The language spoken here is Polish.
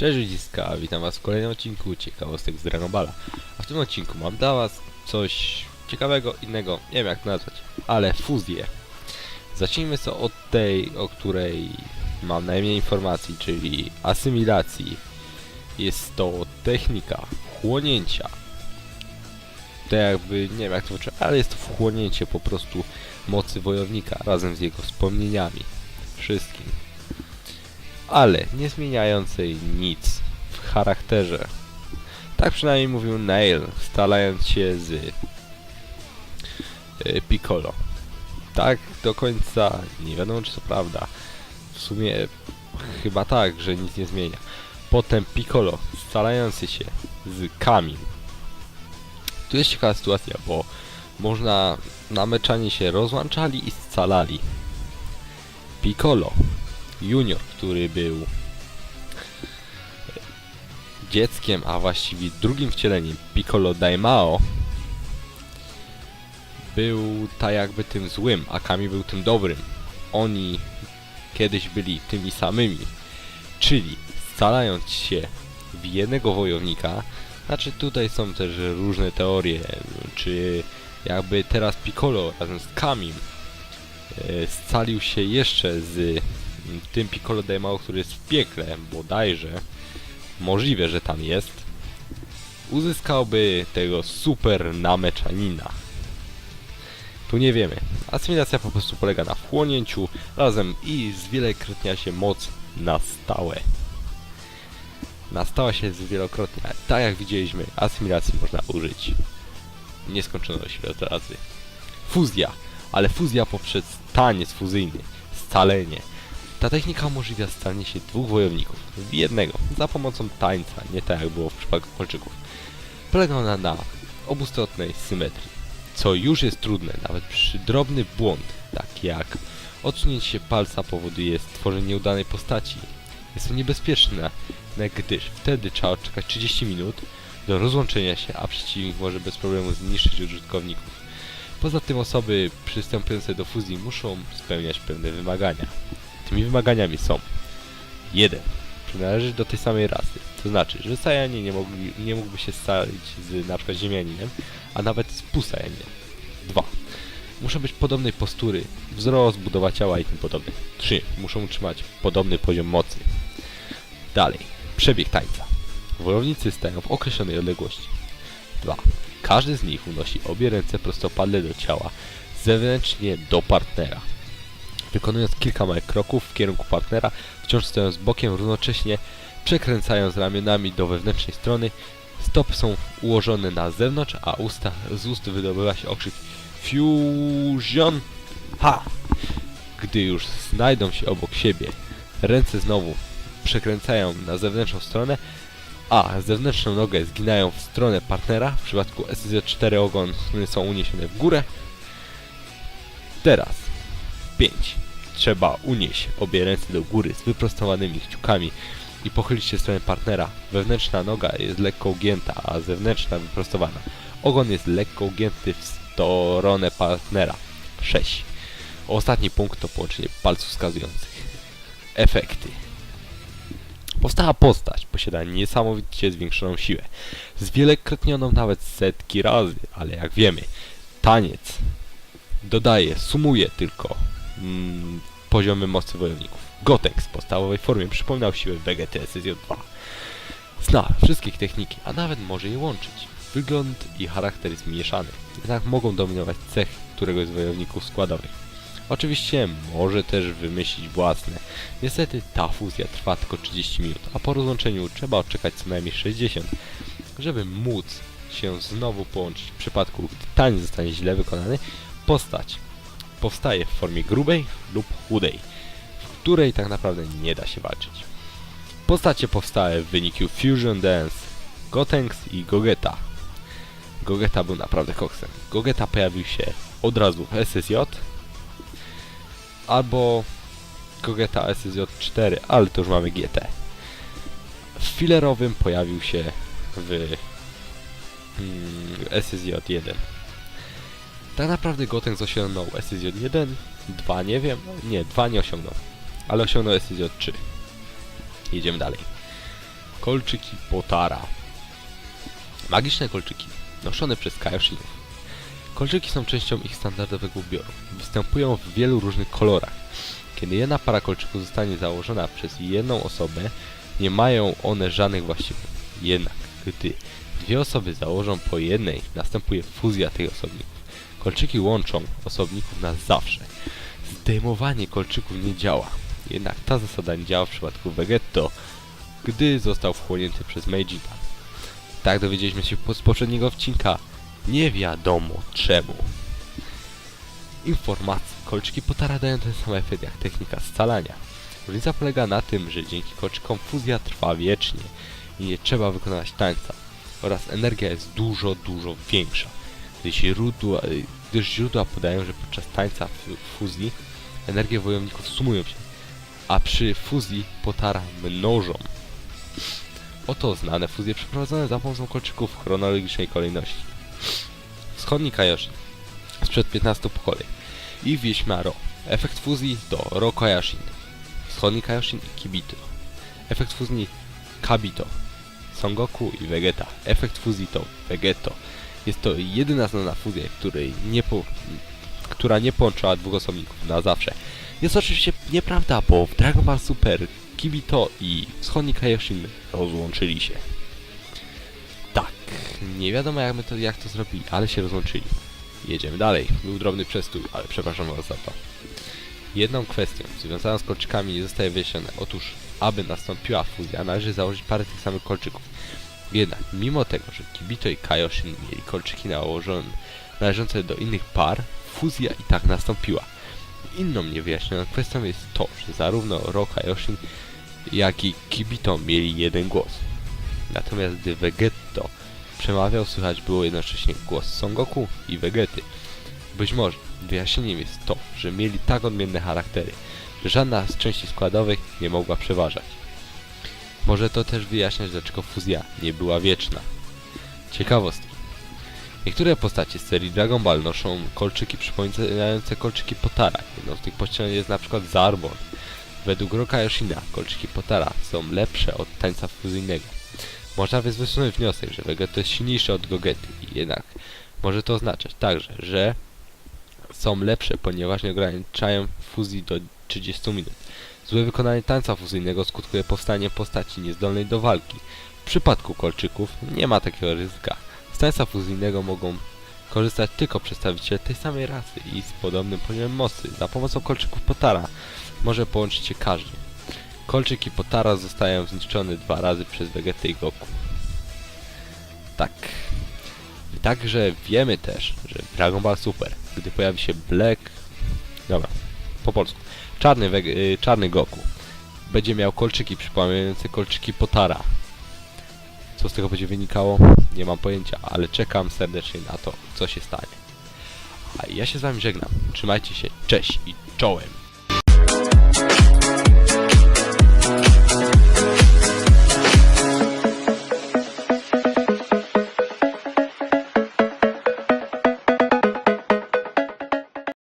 Cześć ludziska, witam was w kolejnym odcinku ciekawostek z Dragon Balla. A w tym odcinku mam dla was coś ciekawego, innego, nie wiem jak nazwać, ale fuzję. Zacznijmy sobie od tej, o której mam najmniej informacji, czyli asymilacji. Jest to technika chłonięcia. To jakby, nie wiem jak to znaczy, ale jest to wchłonięcie po prostu mocy wojownika razem z jego wspomnieniami. Wszystkim ale nie zmieniającej nic w charakterze. Tak przynajmniej mówił Nail, stalając się z y, Piccolo. Tak do końca nie wiadomo czy to prawda. W sumie chyba tak, że nic nie zmienia. Potem Piccolo, scalający się z Kami. Tu jest ciekawa sytuacja, bo można na meczanie się rozłączali i scalali. Piccolo Junior, który był dzieckiem, a właściwie drugim wcieleniem Piccolo Daimao, był tak jakby tym złym, a Kami był tym dobrym. Oni kiedyś byli tymi samymi, czyli scalając się w jednego wojownika, znaczy tutaj są też różne teorie, czy jakby teraz Piccolo razem z Kamim e, scalił się jeszcze z tym Piccolo Daimao, który jest w piekle, bodajże, możliwe, że tam jest, uzyskałby tego super nameczanina. Tu nie wiemy. Asymilacja po prostu polega na wchłonięciu razem i zwielokrotnia się moc na stałe. Na stałe się zwielokrotnia. Tak jak widzieliśmy, asymilacji można użyć nieskończoność razy. Fuzja, ale fuzja poprzez taniec fuzyjny, scalenie. Ta technika umożliwia stanie się dwóch wojowników w jednego za pomocą tańca, nie tak jak było w przypadku kolczyków. Polega ona na obustronnej symetrii, co już jest trudne nawet przy drobny błąd, tak jak odsunięcie się palca powoduje stworzenie nieudanej postaci. Jest to niebezpieczne, gdyż wtedy trzeba odczekać 30 minut do rozłączenia się, a przeciwnik może bez problemu zniszczyć użytkowników. Poza tym osoby przystępujące do fuzji muszą spełniać pewne wymagania. Tymi wymaganiami są 1. Przynależy do tej samej rasy. To znaczy, że Sajanie nie, mogli, nie mógłby się scalić z na przykład ziemianinem, a nawet z półsajaninem. 2. Muszą być podobnej postury, wzrost, budowa ciała i tym podobne. 3. Muszą utrzymać podobny poziom mocy. Dalej. Przebieg tańca. Wojownicy stają w określonej odległości. 2. Każdy z nich unosi obie ręce prostopadle do ciała, zewnętrznie do partnera wykonując kilka małych kroków w kierunku partnera, wciąż stojąc bokiem, równocześnie przekręcając ramionami do wewnętrznej strony. Stopy są ułożone na zewnątrz, a usta, z ust wydobywa się okrzyk Fusion! Ha! Gdy już znajdą się obok siebie, ręce znowu przekręcają na zewnętrzną stronę, a zewnętrzną nogę zginają w stronę partnera. W przypadku SZ4 ogon są uniesione w górę. Teraz 5. Trzeba unieść obie ręce do góry z wyprostowanymi kciukami i pochylić się w stronę partnera. Wewnętrzna noga jest lekko ugięta, a zewnętrzna wyprostowana. Ogon jest lekko ugięty w stronę partnera. 6. Ostatni punkt to połączenie palców wskazujących. Efekty. Powstała postać, posiada niesamowicie zwiększoną siłę. Zwielokrotnioną nawet setki razy, ale jak wiemy, taniec dodaje, sumuje tylko mm, poziomy mocy wojowników. Gotenks w podstawowej formie przypominał siłę Vegeta SSJ2. Zna wszystkich techniki, a nawet może je łączyć. Wygląd i charakter jest mieszany, jednak mogą dominować cech któregoś z wojowników składowych. Oczywiście może też wymyślić własne. Niestety ta fuzja trwa tylko 30 minut, a po rozłączeniu trzeba odczekać co najmniej 60, żeby móc się znowu połączyć. W przypadku gdy taniec zostanie źle wykonany, postać powstaje w formie grubej lub chudej, w której tak naprawdę nie da się walczyć. Postacie powstałe w wyniku Fusion Dance, Gotenks i Gogeta. Gogeta był naprawdę koksem. Gogeta pojawił się od razu w SSJ, albo Gogeta SSJ 4, ale to już mamy GT. W filerowym pojawił się w mm, SSJ 1. Tak naprawdę Gotenks osiągnął SSJ1, 2 nie wiem, nie, 2 nie osiągnął, ale osiągnął SSJ3. Jedziemy dalej. Kolczyki Potara. Magiczne kolczyki, noszone przez Kaioshinów. Kolczyki są częścią ich standardowego ubioru. Występują w wielu różnych kolorach. Kiedy jedna para kolczyków zostanie założona przez jedną osobę, nie mają one żadnych właściwości. Jednak, gdy dwie osoby założą po jednej, następuje fuzja tych osobników. Kolczyki łączą osobników na zawsze. Zdejmowanie kolczyków nie działa. Jednak ta zasada nie działa w przypadku Vegetto, gdy został wchłonięty przez Meijita. Tak dowiedzieliśmy się z poprzedniego odcinka. Nie wiadomo czemu. Informacje. Kolczyki Potara dają ten sam efekt jak technika scalania. Różnica polega na tym, że dzięki kolczykom fuzja trwa wiecznie i nie trzeba wykonywać tańca oraz energia jest dużo, dużo większa. Źródła, y, gdyż źródła podają, że podczas tańca fuzji energie wojowników sumują się, a przy fuzji Potara mnożą. Oto znane fuzje przeprowadzone za pomocą kolczyków w chronologicznej kolejności. Wschodni Kaioshin sprzed 15 pokoleń i Wieśma Ro. Efekt fuzji to Ro Kaioshin. Wschodni Kaioshin i Kibito. Efekt fuzji Kabito. Son Goku i Vegeta. Efekt fuzji to Vegeto. Jest to jedyna znana fuzja, której nie po, która nie połączyła dwóch osobników na zawsze. Jest oczywiście nieprawda, bo w Dragon Ball Super Kibito i Wschodni Kaioshin rozłączyli się. Tak, nie wiadomo jak, my to, jak to zrobili, ale się rozłączyli. Jedziemy dalej. Był drobny przestój, ale przepraszam was za to. Jedną kwestią związaną z kolczykami nie zostaje wyjaśnione. Otóż, aby nastąpiła fuzja, należy założyć parę tych samych kolczyków. Jednak, mimo tego, że Kibito i Kaioshin mieli kolczyki nałożone należące do innych par, fuzja i tak nastąpiła. Inną niewyjaśnioną kwestią jest to, że zarówno Ro Kaioshin, jak i Kibito mieli jeden głos. Natomiast gdy Vegetto przemawiał, słychać było jednocześnie głos Son Goku i Vegety. Być może wyjaśnieniem jest to, że mieli tak odmienne charaktery, że żadna z części składowych nie mogła przeważać. Może to też wyjaśniać, dlaczego fuzja nie była wieczna. Ciekawostki. Niektóre postacie z serii Dragon Ball noszą kolczyki przypominające kolczyki Potara. Jedną z tych postaci jest na przykład Zarbon. Według Roka Yoshina kolczyki Potara są lepsze od tańca fuzyjnego. Można więc wysunąć wniosek, że Vegeta jest silniejszy od Gogety jednak może to oznaczać także, że są lepsze, ponieważ nie ograniczają fuzji do 30 minut. Złe wykonanie tańca fuzyjnego skutkuje powstaniem postaci niezdolnej do walki. W przypadku kolczyków nie ma takiego ryzyka. Z tańca fuzyjnego mogą korzystać tylko przedstawiciele tej samej rasy i z podobnym poziomem mocy. Za pomocą kolczyków Potara może połączyć się każdy. Kolczyki Potara zostają zniszczone dwa razy przez Vegetę i Goku. Tak. Także wiemy też, że Dragon Ball Super, gdy pojawi się Black... Po polsku. Czarny, y, czarny Goku będzie miał kolczyki przypominające kolczyki Potara. Co z tego będzie wynikało? Nie mam pojęcia, ale czekam serdecznie na to, co się stanie. A ja się z wami żegnam. Trzymajcie się, cześć i czołem!